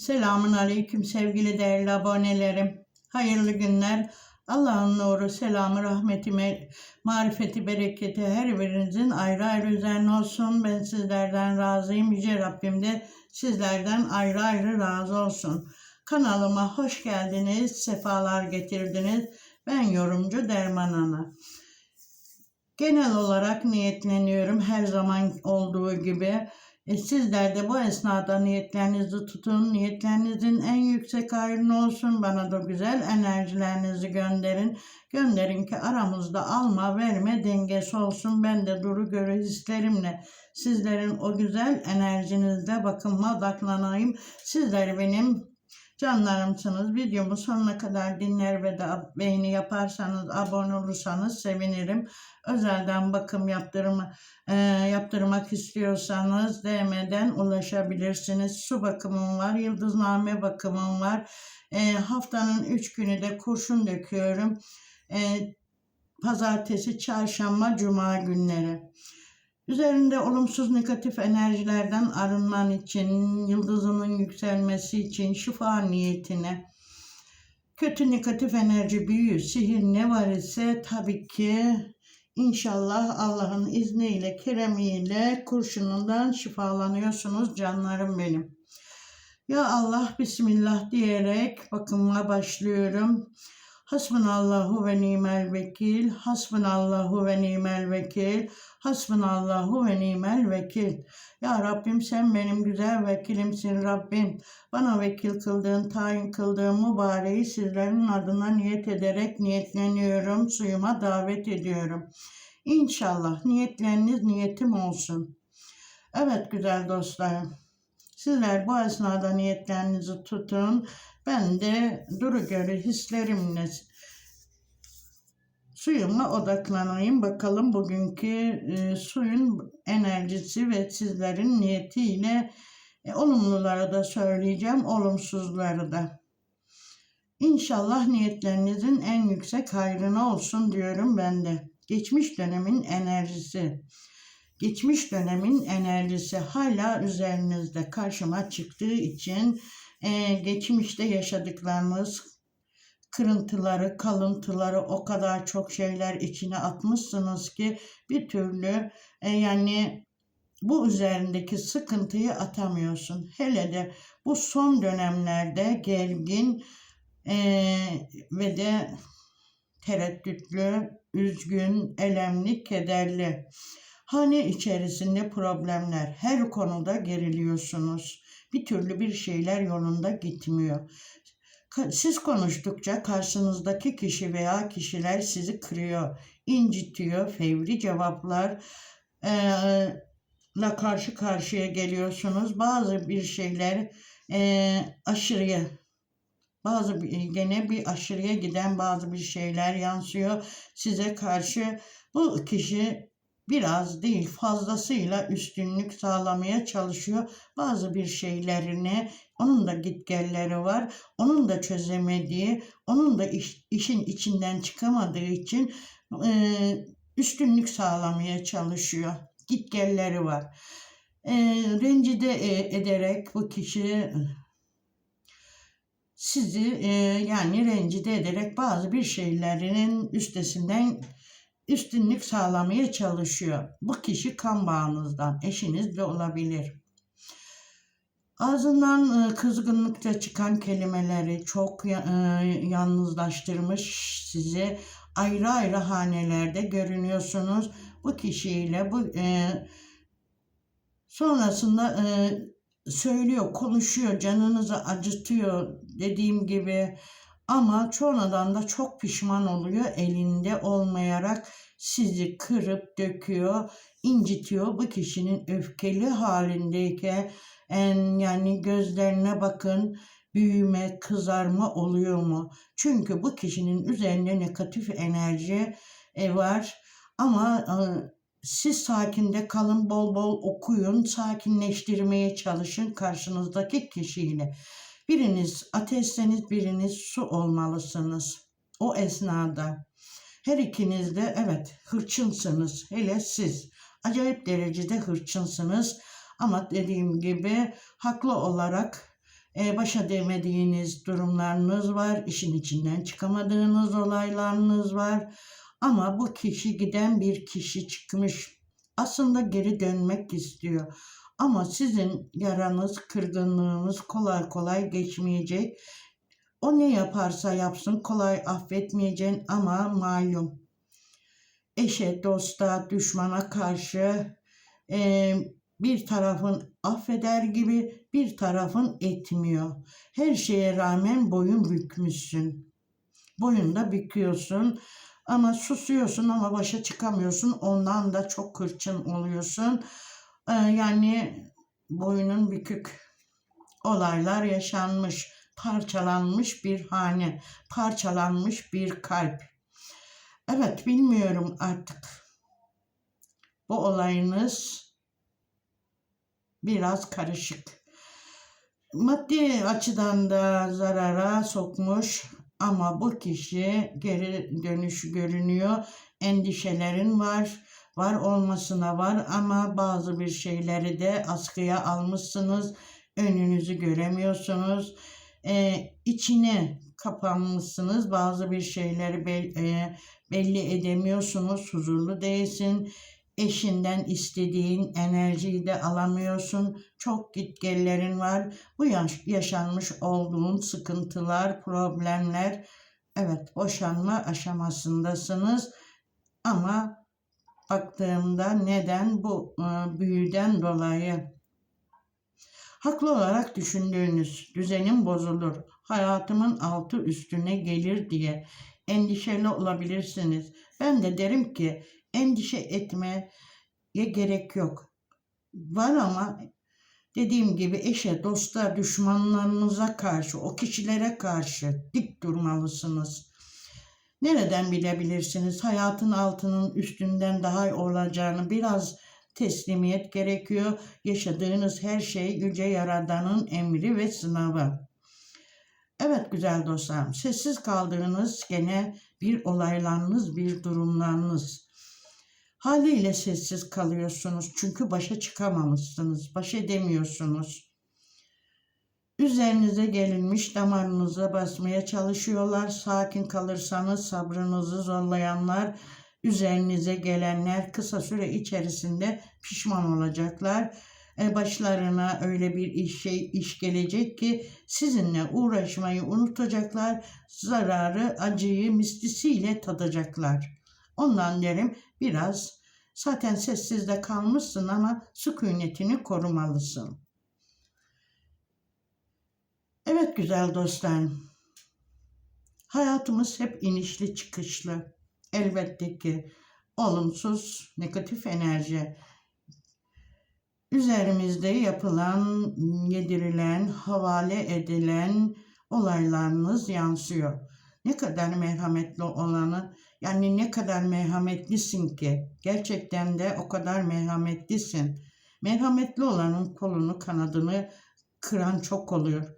Selamun aleyküm sevgili değerli abonelerim. Hayırlı günler. Allah'ın nuru, selamı, rahmeti, me- marifeti, bereketi her birinizin ayrı ayrı üzerine olsun. Ben sizlerden razıyım. Yüce Rabbim de sizlerden ayrı ayrı razı olsun. Kanalıma hoş geldiniz, sefalar getirdiniz. Ben yorumcu Derman Ana. Genel olarak niyetleniyorum her zaman olduğu gibi. E, sizler de bu esnada niyetlerinizi tutun. Niyetlerinizin en yüksek hayrını olsun. Bana da güzel enerjilerinizi gönderin. Gönderin ki aramızda alma verme dengesi olsun. Ben de duru görü hislerimle sizlerin o güzel enerjinizde bakıma odaklanayım. Sizler benim canlarımsınız. Videomu sonuna kadar dinler ve de beğeni yaparsanız, abone olursanız sevinirim. Özelden bakım yaptırma, e, yaptırmak istiyorsanız DM'den ulaşabilirsiniz. Su bakımım var, yıldızname bakımım var. E, haftanın 3 günü de kurşun döküyorum. E, pazartesi, çarşamba, cuma günleri. Üzerinde olumsuz negatif enerjilerden arınman için, yıldızının yükselmesi için, şifa niyetine, kötü negatif enerji, büyü, sihir ne var ise tabii ki inşallah Allah'ın izniyle, keremiyle kurşunundan şifalanıyorsunuz canlarım benim. Ya Allah Bismillah diyerek bakımına başlıyorum. Hasbunallahu ve nimel vekil, hasbunallahu ve nimel vekil, hasbunallahu ve nimel vekil. Ya Rabbim sen benim güzel vekilimsin Rabbim. Bana vekil kıldığın, tayin kıldığın mübareği sizlerin adına niyet ederek niyetleniyorum, suyuma davet ediyorum. İnşallah niyetleriniz niyetim olsun. Evet güzel dostlarım. Sizler bu esnada niyetlerinizi tutun. Ben de duru görü hislerimle suyuma odaklanayım. Bakalım bugünkü e, suyun enerjisi ve sizlerin niyetiyle e, olumluları da söyleyeceğim, olumsuzları da. İnşallah niyetlerinizin en yüksek hayrına olsun diyorum ben de. Geçmiş dönemin enerjisi. Geçmiş dönemin enerjisi hala üzerinizde karşıma çıktığı için e, geçmişte yaşadıklarımız, kırıntıları, kalıntıları o kadar çok şeyler içine atmışsınız ki bir türlü e, yani bu üzerindeki sıkıntıyı atamıyorsun. Hele de bu son dönemlerde gergin e, ve de tereddütlü, üzgün, elemli, kederli. Hane içerisinde problemler, her konuda geriliyorsunuz. Bir türlü bir şeyler yolunda gitmiyor. Siz konuştukça karşınızdaki kişi veya kişiler sizi kırıyor, incitiyor, fevri cevaplar la karşı karşıya geliyorsunuz. Bazı bir şeyler eee, aşırıya, bazı gene bir aşırıya giden bazı bir şeyler yansıyor size karşı. Bu kişi biraz değil fazlasıyla üstünlük sağlamaya çalışıyor. Bazı bir şeylerini onun da gitgelleri var. Onun da çözemediği, onun da iş- işin içinden çıkamadığı için e, üstünlük sağlamaya çalışıyor. Gitgelleri var. E, rencide e, ederek bu kişi sizi e, yani rencide ederek bazı bir şeylerinin üstesinden üstünlük sağlamaya çalışıyor. Bu kişi kan bağınızdan, eşiniz de olabilir. Ağzından e, kızgınlıkça çıkan kelimeleri çok e, yalnızlaştırmış sizi. Ayrı ayrı hanelerde görünüyorsunuz. Bu kişiyle bu e, sonrasında söylüyor, konuşuyor, canınızı acıtıyor dediğim gibi. Ama sonradan da çok pişman oluyor elinde olmayarak sizi kırıp döküyor, incitiyor. Bu kişinin öfkeli halindeyken en yani gözlerine bakın büyüme, kızarma oluyor mu? Çünkü bu kişinin üzerinde negatif enerji e, var. Ama e, siz sakinde kalın, bol bol okuyun, sakinleştirmeye çalışın karşınızdaki kişiyle. Biriniz ateşseniz biriniz su olmalısınız. O esnada. Her ikiniz de evet hırçınsınız. Hele siz. Acayip derecede hırçınsınız. Ama dediğim gibi haklı olarak e, baş edemediğiniz durumlarınız var, işin içinden çıkamadığınız olaylarınız var. Ama bu kişi giden bir kişi çıkmış. Aslında geri dönmek istiyor. Ama sizin yaranız, kırgınlığınız kolay kolay geçmeyecek. O ne yaparsa yapsın kolay affetmeyeceksin ama malum. Eşe, dosta, düşmana karşı e, bir tarafın affeder gibi bir tarafın etmiyor. Her şeye rağmen boyun bükmüşsün. Boyun da büküyorsun ama susuyorsun ama başa çıkamıyorsun. Ondan da çok hırçın oluyorsun. Ee, yani boyunun bükük olaylar yaşanmış. Parçalanmış bir hane, parçalanmış bir kalp. Evet bilmiyorum artık. Bu olayınız biraz karışık. Maddi açıdan da zarara sokmuş ama bu kişi geri dönüşü görünüyor. Endişelerin var, var olmasına var ama bazı bir şeyleri de askıya almışsınız. Önünüzü göremiyorsunuz. Ee, içine kapanmışsınız. Bazı bir şeyleri be- e, belli edemiyorsunuz. Huzurlu değilsin eşinden istediğin enerjiyi de alamıyorsun. Çok gitgellerin var. Bu yaş- yaşanmış olduğun sıkıntılar, problemler. Evet, boşanma aşamasındasınız. Ama baktığımda neden bu e, büyüden dolayı haklı olarak düşündüğünüz düzenim bozulur. Hayatımın altı üstüne gelir diye endişeli olabilirsiniz. Ben de derim ki endişe etmeye gerek yok. Var ama dediğim gibi eşe, dosta, düşmanlarınıza karşı, o kişilere karşı dik durmalısınız. Nereden bilebilirsiniz? Hayatın altının üstünden daha olacağını biraz teslimiyet gerekiyor. Yaşadığınız her şey Yüce Yaradan'ın emri ve sınavı. Evet güzel dostlarım, sessiz kaldığınız gene bir olaylarınız, bir durumlarınız. Haliyle sessiz kalıyorsunuz çünkü başa çıkamamışsınız, baş edemiyorsunuz. Üzerinize gelinmiş damarınıza basmaya çalışıyorlar. Sakin kalırsanız sabrınızı zorlayanlar, üzerinize gelenler kısa süre içerisinde pişman olacaklar. E, başlarına öyle bir iş, şey, iş gelecek ki sizinle uğraşmayı unutacaklar, zararı, acıyı mislisiyle tadacaklar. Ondan derim biraz zaten sessizde kalmışsın ama sükunetini korumalısın. Evet güzel dostlarım. Hayatımız hep inişli çıkışlı. Elbette ki olumsuz, negatif enerji üzerimizde yapılan, yedirilen, havale edilen olaylarınız yansıyor. Ne kadar merhametli olanı, yani ne kadar merhametlisin ki, gerçekten de o kadar merhametlisin. Merhametli olanın kolunu, kanadını kıran çok oluyor.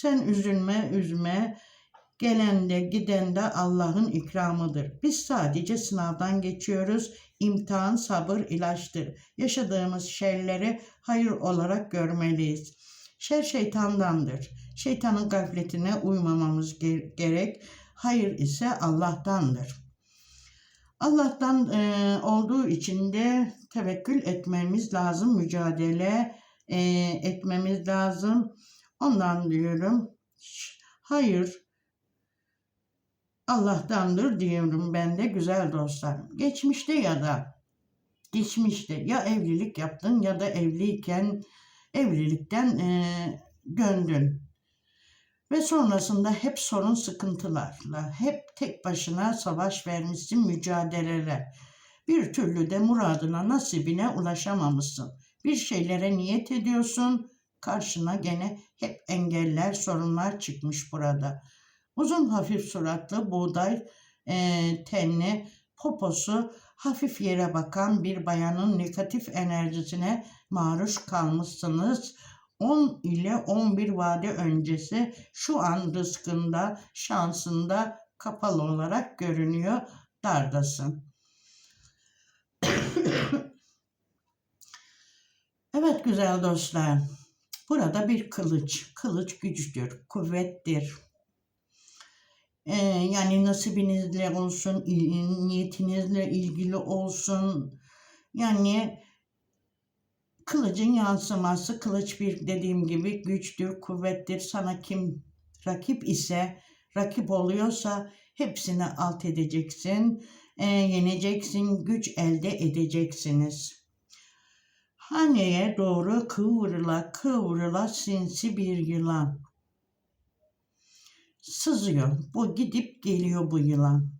Sen üzülme, üzme, Gelen de giden de Allah'ın ikramıdır. Biz sadece sınavdan geçiyoruz. İmtihan sabır ilaçtır. Yaşadığımız şeyleri hayır olarak görmeliyiz. Şer şeytandandır. Şeytanın gafletine uymamamız gerek. Hayır ise Allah'tandır. Allah'tan e, olduğu için de tevekkül etmemiz lazım, mücadele e, etmemiz lazım. Ondan diyorum. Hayır, Allah'tandır diyorum ben de güzel dostlarım. Geçmişte ya da geçmişte ya evlilik yaptın ya da evliyken evlilikten e, döndün. Ve sonrasında hep sorun sıkıntılarla, hep tek başına savaş vermişsin mücadeleler. Bir türlü de muradına, nasibine ulaşamamışsın. Bir şeylere niyet ediyorsun, karşına gene hep engeller, sorunlar çıkmış burada. Uzun hafif suratlı buğday e, tenli poposu hafif yere bakan bir bayanın negatif enerjisine maruz kalmışsınız. 10 ile 11 vade öncesi şu an rızkında, şansında kapalı olarak görünüyor. Dardasın. evet güzel dostlar. Burada bir kılıç. Kılıç güçtür, kuvvettir. Ee, yani nasibinizle olsun, niyetinizle ilgili olsun. Yani kılıcın yansıması, kılıç bir dediğim gibi güçtür, kuvvettir. Sana kim rakip ise, rakip oluyorsa hepsini alt edeceksin, ee, yeneceksin, güç elde edeceksiniz. Haneye doğru kıvrıla kıvrıla sinsi bir yılan. Sızıyor. Bu gidip geliyor bu yılan.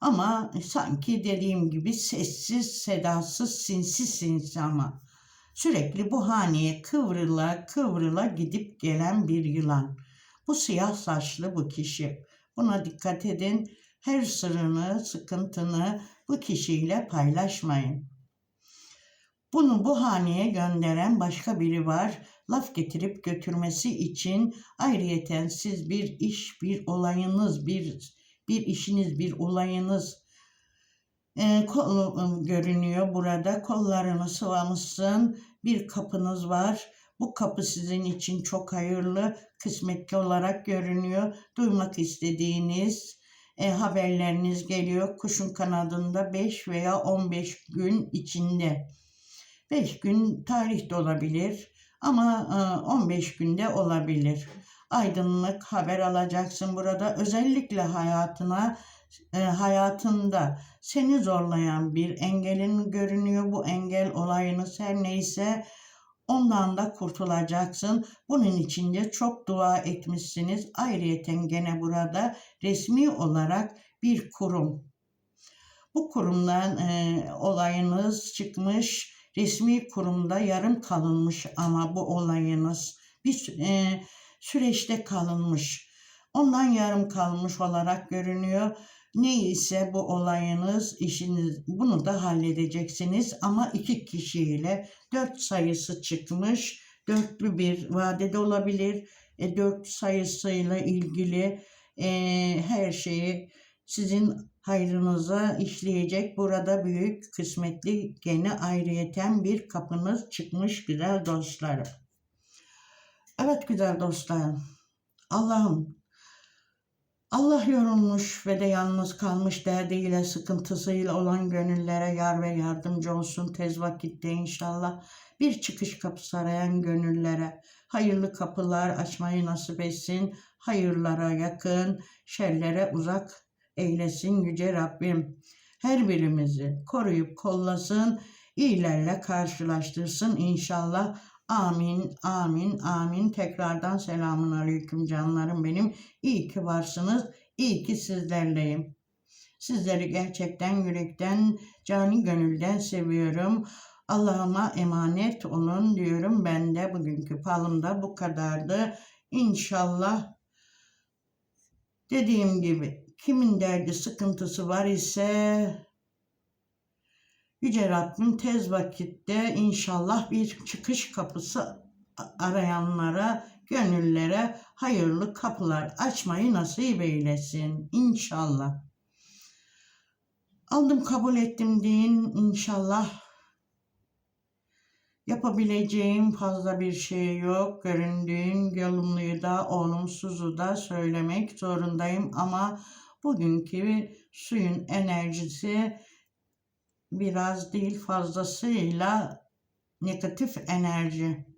Ama sanki dediğim gibi sessiz, sedasız, sinsi sinsi ama sürekli bu haneye kıvrıla kıvrıla gidip gelen bir yılan. Bu siyah saçlı bu kişi. Buna dikkat edin. Her sırrını, sıkıntını bu kişiyle paylaşmayın. Bunu bu haneye gönderen başka biri var. Laf getirip götürmesi için ayrıyeten siz bir iş, bir olayınız, bir bir işiniz, bir olayınız e, kol- görünüyor burada. Kollarını sıvamışsın. Bir kapınız var. Bu kapı sizin için çok hayırlı, kısmetli olarak görünüyor. Duymak istediğiniz e, haberleriniz geliyor. Kuşun kanadında 5 veya 15 gün içinde. 5 gün tarih de olabilir ama e, 15 günde olabilir. Aydınlık haber alacaksın burada. Özellikle hayatına e, hayatında seni zorlayan bir engelin görünüyor. Bu engel olayınız her neyse ondan da kurtulacaksın. Bunun için de çok dua etmişsiniz. Ayrıyeten gene burada resmi olarak bir kurum. Bu kurumdan e, olayınız çıkmış. Resmi kurumda yarım kalınmış ama bu olayınız bir e, süreçte kalınmış. Ondan yarım kalmış olarak görünüyor. Neyse bu olayınız, işiniz bunu da halledeceksiniz ama iki kişiyle dört sayısı çıkmış. Dörtlü bir vadede olabilir. E, dört sayısıyla ilgili e, her şeyi sizin hayrınıza işleyecek. Burada büyük kısmetli gene ayrıyeten bir kapınız çıkmış güzel dostlarım. Evet güzel dostlarım. Allah'ım Allah yorulmuş ve de yalnız kalmış derdiyle, sıkıntısıyla olan gönüllere yar ve yardımcı olsun tez vakitte inşallah. Bir çıkış kapısı arayan gönüllere hayırlı kapılar açmayı nasip etsin. Hayırlara yakın, şerlere uzak eylesin yüce Rabbim. Her birimizi koruyup kollasın, iyilerle karşılaştırsın inşallah. Amin, amin, amin. Tekrardan selamun aleyküm canlarım benim. İyi ki varsınız. İyi ki sizlerleyim. Sizleri gerçekten yürekten, cani gönülden seviyorum. Allah'ıma emanet olun diyorum. Ben de bugünkü falımda bu kadardı. İnşallah dediğim gibi kimin derdi sıkıntısı var ise Yüce Rabbim tez vakitte inşallah bir çıkış kapısı arayanlara, gönüllere hayırlı kapılar açmayı nasip eylesin inşallah. Aldım kabul ettim deyin inşallah. Yapabileceğim fazla bir şey yok. Göründüğün yolumluyu da olumsuzu da söylemek zorundayım ama bugünkü suyun enerjisi biraz değil fazlasıyla negatif enerji.